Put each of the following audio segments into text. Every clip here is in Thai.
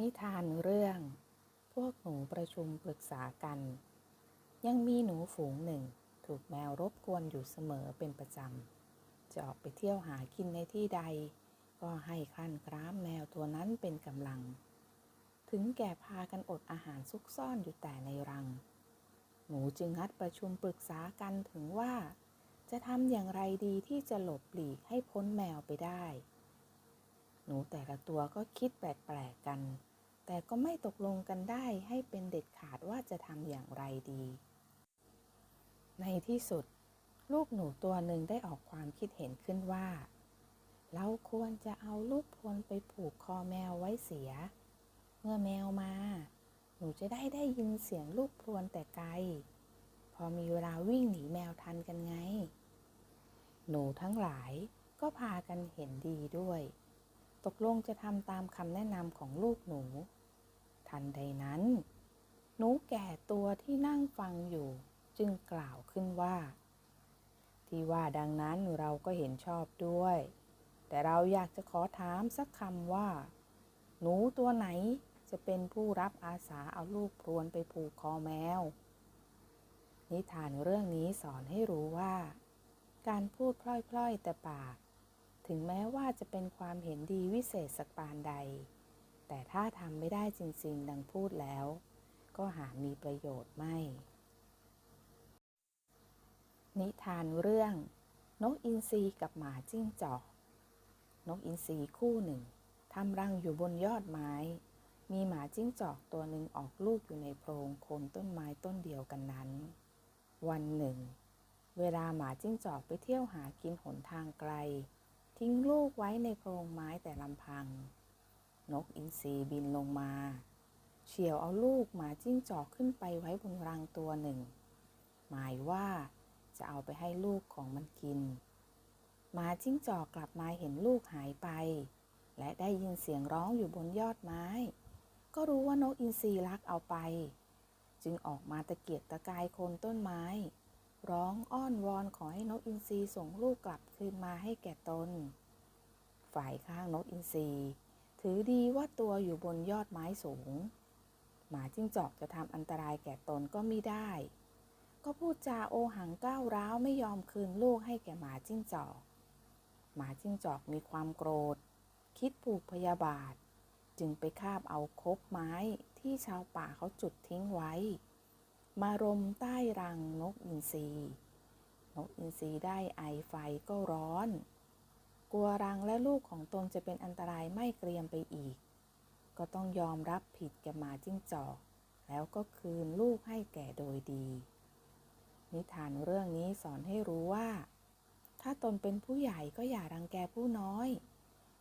นิทานเรื่อง พวกหนูประชุมปรึกษากัน ยังมีหนูฝูงหนึ่ง ถูกแมวรบกวนอยู่เสมอเป็นประจำ จะออกไปเที่ยวหากินในที่ใด ก็ให้คลั่นคร้ามแมวตัวนั้นเป็นกำลัง ถึงแก่พากันอดอาหารซุกซ่อนอยู่แต่ในรัง หนูจึงนัดประชุมปรึกษากันถึงว่า จะทำอย่างไรดีที่จะหลบหลีกให้พ้นแมวไปได้หนูแต่ละตัวก็คิดแปลกๆกัน แต่ก็ไม่ตกลงกันได้ให้เป็นเด็ดขาดว่าจะทำอย่างไรดี ในที่สุด ลูกหนูตัวหนึ่งได้ออกความคิดเห็นขึ้นว่า เราควรจะเอาลูกพลไปผูกคอแมวไว้เสีย เมื่อแมวมา หนูจะได้ได้ยินเสียงลูกพลวนแต่ไกล พอมีเวลาวิ่งหนีแมวทันกันไง หนูทั้งหลายก็พากันเห็นดีด้วยตกลงจะทำตามคำแนะนำของลูกหนู ทันใดนั้น หนูแก่ตัวที่นั่งฟังอยู่จึงกล่าวขึ้นว่า ที่ว่าดังนั้นเราก็เห็นชอบด้วย แต่เราอยากจะขอถามสักคำว่า หนูตัวไหนจะเป็นผู้รับอาสาเอาลูกพรวนไปผูกคอแมว นิทานเรื่องนี้สอนให้รู้ว่า การพูดพล่อยๆแต่ปาก ถึงแม้ว่าจะเป็นความเห็นดีวิเศษสักปานใด แต่ถ้าทำไม่ได้จริง ๆ ดังพูดแล้ว ก็หามีประโยชน์ไม่ นิทานเรื่อง นกอินทรีกับหมาจิ้งจอก นกอินทรีคู่หนึ่งทำรังอยู่บนยอดไม้ มีหมาจิ้งจอกตัวหนึ่งออกลูกอยู่ในโพรงโคนต้นไม้ต้นเดียวกันนั้น วันหนึ่ง เวลาหมาจิ้งจอกไปเที่ยวหากินหนทางไกล ทิ้งลูกไว้ในโพรงไม้แต่ลำพัง นกอินทรีบินลงมาเฉียวเอาลูกหมาจิ้งจอกขึ้นไปไว้บนรังตัวหนึ่ง หมายว่าจะเอาไปให้ลูกของมันกิน หมาจิ้งจอกกลับมาเห็นลูกหายไป และได้ยินเสียงร้องอยู่บนยอดไม้ ก็รู้ว่านกอินทรีลักเอาไป จึงออกมาตะเกียกตะกายโคนต้นไม้ ร้องอ้อนวอนขอให้นกอินทรีส่งลูกกลับคืนมาให้แก่ตน ฝ่ายข้างนกอินทรี ถือดีว่าตัวอยู่บนยอดไม้สูง หมาจิ้งจอกจะทำอันตรายแก่ตนก็ไม่ได้ ก็พูดจาโอหังก้าวร้าวไม่ยอมคืนลูกให้แก่หมาจิ้งจอก หมาจิ้งจอกมีความโกรธ คิดผูกพยาบาท จึงไปคาบเอาคบไม้ที่ชาวป่าเขาจุดทิ้งไว้ มารมใต้รังนกอินทรีนกอินทรีได้ไอไฟก็ร้อน กลัวรังและลูกของตนจะเป็นอันตรายไม่เกรียมไปอีก ก็ต้องยอมรับผิดแก่หมาจิ้งจอก แล้วก็คืนลูกให้แก่โดยดี นิทานเรื่องนี้สอนให้รู้ว่า ถ้าตนเป็นผู้ใหญ่ก็อย่ารังแกผู้น้อย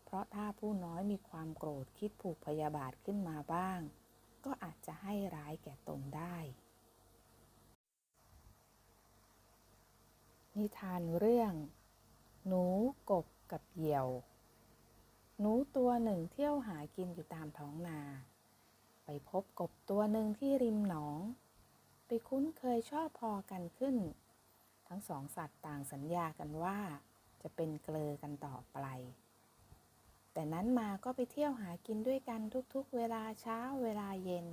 เพราะถ้าผู้น้อยมีความโกรธคิดผูกพยาบาทขึ้นมาบ้าง ก็อาจจะให้ร้ายแก่ตนได้ นิทานเรื่อง หนูกบ กับเหยี่ยว หนูตัวหนึ่งเที่ยวหากินอยู่ตามท้องนา ไปพบกบตัวหนึ่งที่ริมหนอง ไปคุ้นเคยชอบพอกันขึ้น ทั้งสองสัตว์ต่างสัญญากันว่า จะเป็นเกลอกันต่อไป แต่นั้นมาก็ไปเที่ยวหากินด้วยกันทุกๆ เวลาเช้าเวลาเย็น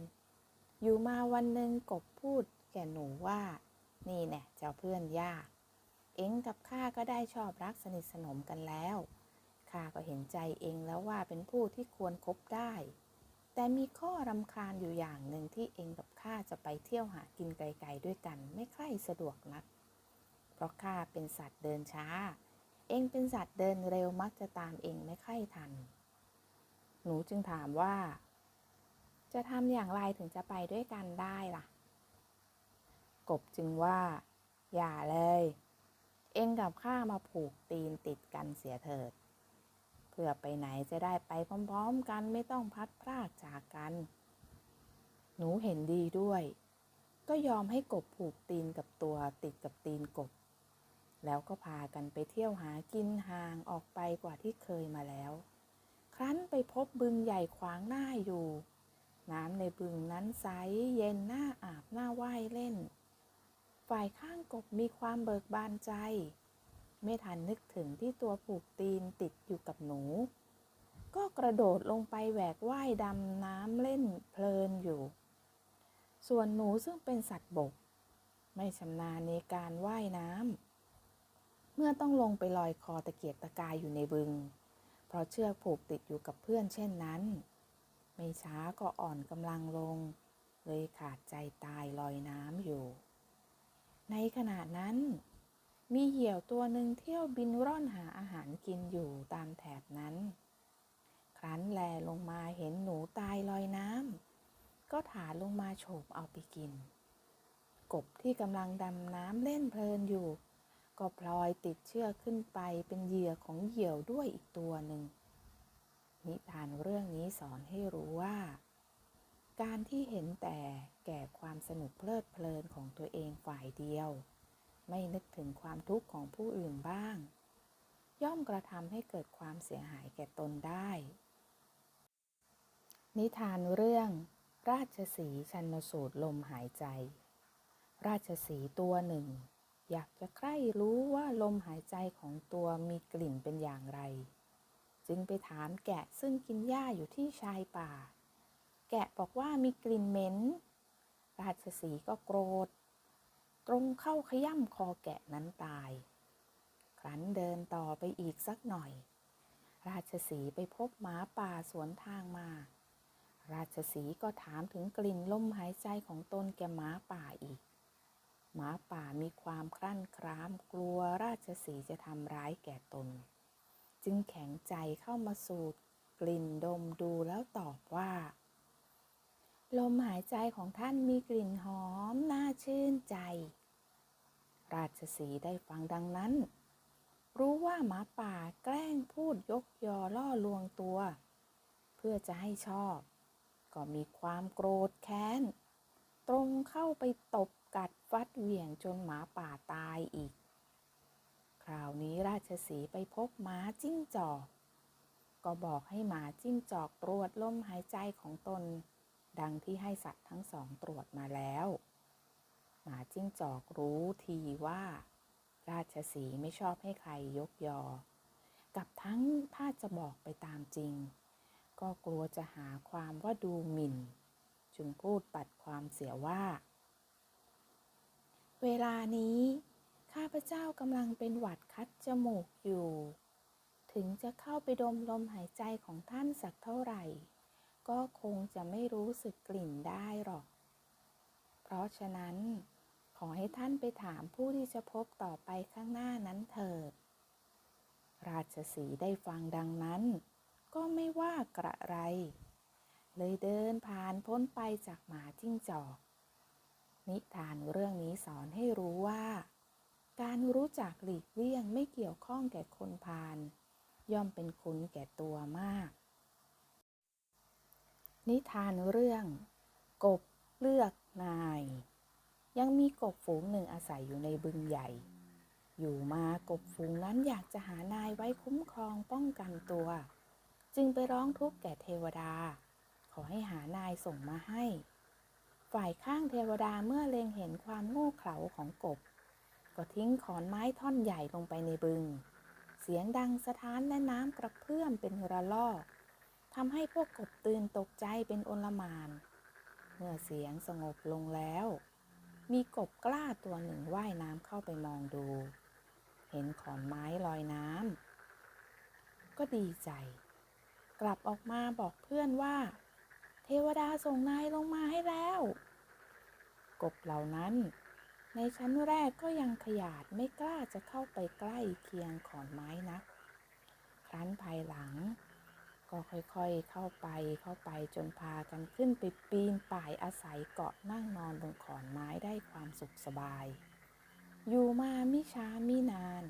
อยู่มาวันหนึ่งกบพูดแก่หนูว่า นี่แน่เจ้าเพื่อนยาก เองกับข้าก็ได้ชอบรักสนิทสนมกันแล้วข้าก็เห็นใจเองแล้วว่าเป็นผู้ที่ควรคบได้ แต่มีข้อรำคาญอยู่อย่างหนึ่งที่เองกับข้าจะไปเที่ยวหากินไกลๆด้วยกันไม่ใคร่สะดวกนัก เพราะข้าเป็นสัตว์เดินช้า เองเป็นสัตว์เดินเร็วมักจะตามเองไม่ใคร่ทัน หนูจึงถามว่า จะทำอย่างไรถึงจะไปด้วยกันได้ล่ะ กบจึงว่า อย่าเลย เองกับข้ามาผูกตีนติดกันเสียเถิด เพื่อไปไหนจะได้ไปพร้อมๆกันไม่ต้องพัดพรากจากกัน หนูเห็นดีด้วย ก็ยอมให้กบผูกตีนกับตัวติดกับตีนกบ แล้วก็พากันไปเที่ยวหากินห่างออกไปกว่าที่เคยมาแล้ว ครั้นไปพบบึงใหญ่ขวางหน้าอยู่ น้ำในบึงนั้นใสเย็นหน้าอาบหน้าว่ายเล่น ฝ่ายข้างกบมีความเบิกบานใจ ไม่ทันนึกถึงที่ตัวผูกตีนติดอยู่กับหนู ก็กระโดดลงไปแหวกว่ายดำน้ำเล่นเพลินอยู่ ส่วนหนูซึ่งเป็นสัตว์บก ไม่ชำนาญในการว่ายน้ำเมื่อต้องลงไปลอยคอตะเกียกตะกายอยู่ในบึง เพราะเชือกผูกติดอยู่กับเพื่อนเช่นนั้น ไม่ช้าก็อ่อนกำลังลง เลยขาดใจตายลอยน้ำอยู่ ในขณะนั้น มีเหยี่ยวตัวหนึ่งเที่ยวบินร่อนหาอาหารกินอยู่ตามแถบนั้น ครั้นแลลงมาเห็นหนูตายลอยน้ำก็ถาลงมาโฉบเอาไปกิน กบที่กำลังดำน้ำเล่นเพลินอยู่ ก็พลอยติดเชือกขึ้นไปเป็นเหยื่อของเหยี่ยวด้วยอีกตัวหนึ่งนิทานเรื่องนี้สอนให้รู้ว่า การที่เห็นแต่แก่ความสนุกเพลิดเพลินของตัวเองฝ่ายเดียว ไม่นึกถึงความทุกข์ของผู้อื่นบ้าง ย่อมกระทำให้เกิดความเสียหายแก่ตนได้ นิทานเรื่อง ราชสีชันสูตรลมหายใจ ราชสีตัวหนึ่ง อยากจะใคร่รู้ว่าลมหายใจของตัวมีกลิ่นเป็นอย่างไร จึงไปถามแกะซึ่งกินหญ้าอยู่ที่ชายป่า แกะบอกว่ามีกลิ่นเหม็น ราชสีก็โกรธ ตรงเข้าขย่ำคอแกะนั้นตาย ครั้นเดินต่อไปอีกสักหน่อย ราชสีไปพบหมาป่าสวนทางมา ราชสีก็ถามถึงกลิ่นลมหายใจของตนแกหมาป่าอีก หมาป่ามีความครั่นคร้ามกลัวราชสีจะทำร้ายแก่ตน จึงแข็งใจเข้ามาสูดกลิ่นดมดูแล้วตอบว่า ลมหายใจของท่านมีกลิ่นหอมน่าชื่นใจ ราชสีได้ฟังดังนั้น รู้ว่าหมาป่าแกล้งพูดยกยอล่อลวงตัว เพื่อจะให้ชอบ ก็มีความโกรธแค้น ตรงเข้าไปตบกัดฟัดเหวี่ยงจนหมาป่าตายอีก คราวนี้ราชสีไปพบหมาจิ้งจอก ก็บอกให้หมาจิ้งจอกตรวจลมหายใจของตน ดังที่ให้สัตว์ทั้งสองตรวจมาแล้ว หมาจิ้งจอกรู้ทีว่า ราชสีไม่ชอบให้ใครยกยอ กับทั้งถ้าจะบอกไปตามจริง ก็กลัวจะหาความว่าดูหมิ่น จึงพูดปัดความเสียว่า เวลานี้ข้าพเจ้ากำลังเป็นหวัดคัดจมูกอยู่ ถึงจะเข้าไปดมลมหายใจของท่านสักเท่าไหร่ ก็คงจะไม่รู้สึกกลิ่นได้หรอก เพราะฉะนั้น ขอให้ท่านไปถามผู้ที่จะพบต่อไปข้างหน้านั้นเถิด ราชสีได้ฟังดังนั้น ก็ไม่ว่ากระไร เลยเดินผ่านพ้นไปจากหมาจิ้งจอก นิทานเรื่องนี้สอนให้รู้ว่า การรู้จักหลีกเลี่ยงไม่เกี่ยวข้องแก่คนพาลย่อมเป็นคุณแก่ตัวมาก นิทานเรื่อง กบเลือกนาย ยังมีกบฝูงหนึ่งอาศัยอยู่ในบึงใหญ่ อยู่มากบฝูงนั้นอยากจะหานายไว้คุ้มครองป้องกันตัว จึงไปร้องทุกข์แก่เทวดา ขอให้หานายส่งมาให้ ฝ่ายข้างเทวดาเมื่อเล็งเห็นความโง่เขลาของกบ ก็ทิ้งขอนไม้ท่อนใหญ่ลงไปในบึง เสียงดังสะท้านและน้ำกระเพื่อมเป็นระลอก ทำให้พวกกบตื่นตกใจเป็นโอลมาน เมื่อเสียงสงบลงแล้ว มีกบกล้าตัวหนึ่งว่ายน้ำเข้าไปมองดู เห็นขอนไม้ลอยน้ำก็ดีใจ กลับออกมาบอกเพื่อนว่า เทวดาส่งนายลงมาให้แล้ว กบเหล่านั้น ในชั้นแรกก็ยังขยาดไม่กล้าจะเข้าไปใกล้เคียงขอนไม้นัก ครั้นภายหลัง ก็ค่อยๆเข้าไปเข้าไปจนพากันขึ้นไปปีนป่ายอาศัยเกาะนั่งนอนบนขอนไม้ได้ความสุขสบาย อยู่มามิช้ามินาน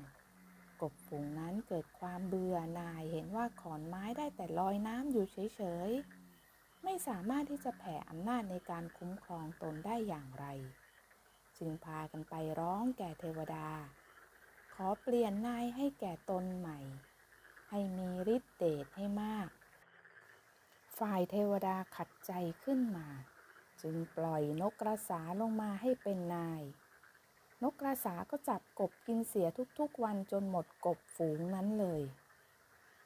กบฝูงนั้นเกิดความเบื่อหน่ายเห็นว่าขอนไม้ได้แต่ลอยน้ำอยู่เฉยๆ ไม่สามารถที่จะแผ่อำนาจในการคุ้มครองตนได้อย่างไร จึงพากันไปร้องแก่เทวดา ขอเปลี่ยนนายให้แก่ตนใหม่ ให้มีฤทธิ์เดชให้มาก ฝ่ายเทวดาขัดใจขึ้นมา จึงปล่อยนกกระสาลงมาให้เป็นนาย นกกระสาก็จับกบกินเสียทุกๆวันจนหมดกบฝูงนั้นเลย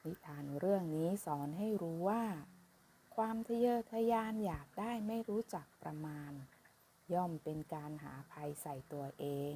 นิทานเรื่องนี้สอนให้รู้ว่า ความทะเยอทะยานอยากได้ไม่รู้จักประมาณ ย่อมเป็นการหาภัยใส่ตัวเอง